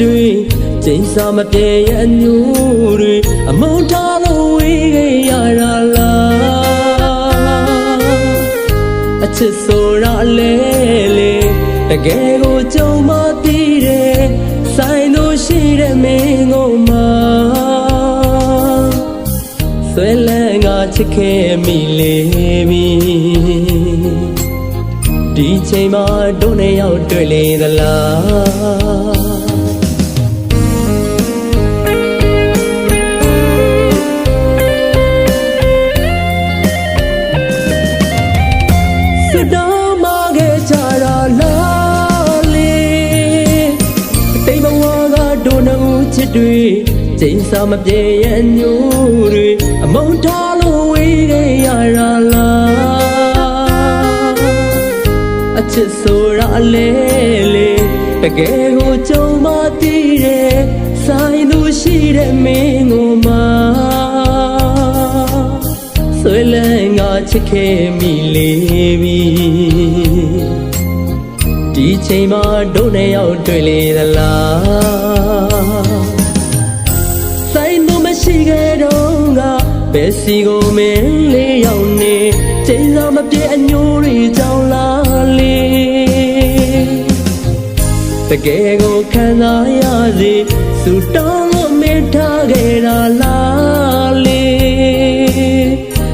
တွေချိန်စာမပြေရဲ့အညူတွေအမုန်းထားလို့ဝေးခဲ့ရတာလားအချစ်ဆိုတာလေလေတကယ်ကိုကြုံမသိတယ်ဆိုင်လို့ရှိတဲ့မင်းကိုမှဆွဲလန်းငါချစ်ခဲ့မိလေပြီဒီချိန်မှာတို့နဲ့ရောက်တွေ့လေသလား တွေချိန်စာမပြေရဲ့ညို့တွေအမုန်းထားလို့ဝေးခဲ့ရတာလားအချစ်ဆိုတာလေလေတကယ်ကိုကြုံမသိတဲ့ဆိုင်သူရှိတဲ့မင်းကိုမှဆွေးလဲငါချစ်ခဲ့မိလေပြီဒီချိန်မှာတို့နဲ့ရောက်တွေ့လေသလားဆိုင်သူမရှိ ခဲ့တော့ကဘယ်စီကိုမင်းလေးရောက်နေချိန်စာမပြေအညိုးတွေကြောင့်လားလေတကယ်ကိုခံစားရစေစူတောင်းလို့မင်းထားခဲ့တာလားလေ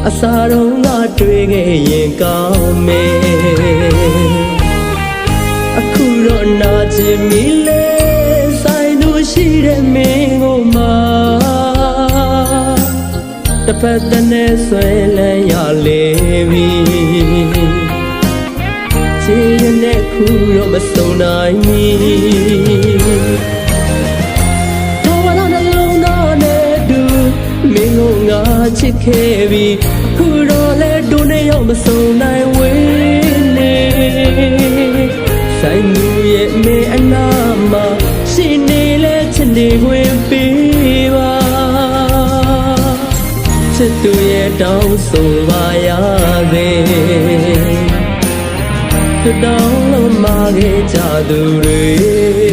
အစာတော့ငါတွေ့ခဲ့ရင်ကောင်းမယ်အခုတော့နာချင်မိလေဆိုင်သူရှိတဲ့မင်း တစ်ဖက်တည်းနဲ့ဆွဲလန်းရလေပြီချီရတဲ့ခုတော့မစုံနိုင်မီတော်ဝလာနှလုံးသားနဲ့တူမင်းကိုငါချစ်ခဲ့ပြီခုတော့လဲတို့နဲ့ရောက်မစုံနိုင်ဝေးနေဆိုင်မှုရဲ့မေအနာမှာရှိနေလဲချစ်နေဝင်ပေးပါ ချစ်သူရဲ့တောင်းဆိုပါရစေသူတောင်းလို့မာခဲ့ကြသူတွေ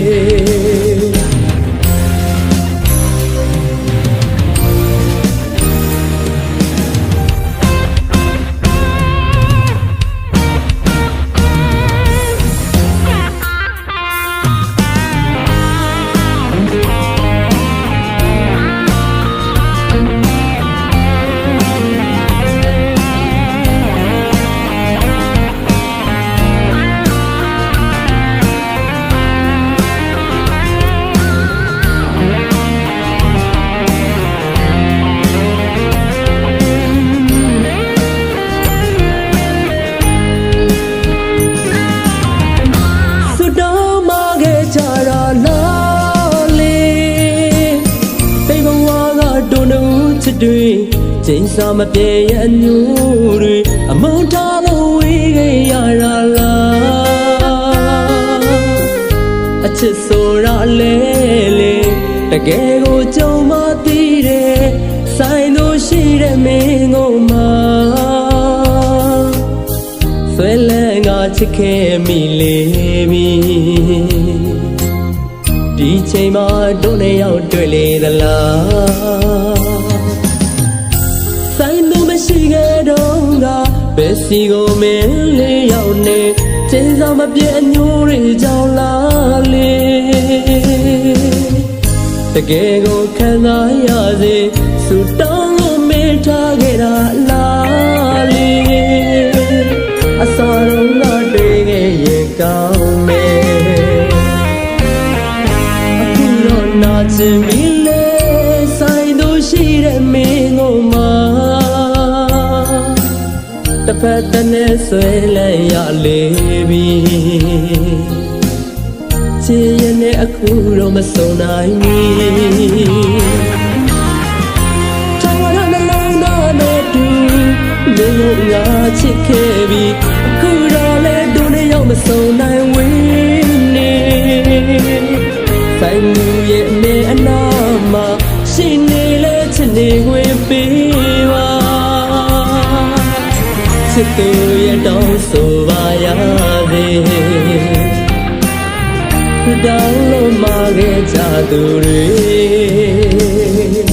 ချစ်တွေချိန်စာမပြေရဲ့အညူတွေအမုန်းထားလို့ဝေးခဲ့ရတာလားအချစ်ဆိုတာလေလေတကယ်ကိုကြုံမသိတဲ့ဆိုင်တို့ရှိတဲ့မင်းကိုမှဆွဲလန်းငါချစ်ခဲ့မိလေပြီဒီချိန်မှာတို့နဲ့ရောက်တွေ့လေသလားဆိုင်သူမ ရှိခဲ့တော့ကဘယ်စီကိုမင်းလေးရောက်နေချိန်စာမပြေအညိုးတွေကြောင့်လားလေတကယ်ကိုခံစားရစေစူတောင်းလို့မေးထားခဲ့တာ တစ်ဖက်တည်းနဲ့ဆွဲလန်းရလေပြီချင်ရင်လည်းအခုတော့မစုံနိုင်ပြီထောင်ရနှလုံးသားနဲ့တူမင်းကိုငါချစ်ခဲ့ပြီအခုတော့လဲဒုနဲ့ရောက်မစုံနိုင်ဝေးနေဆိုင် စ်သူရဲ့တောင်းဆိုပါရစေတောင်းလို့မာခဲ့ကြသူတွေ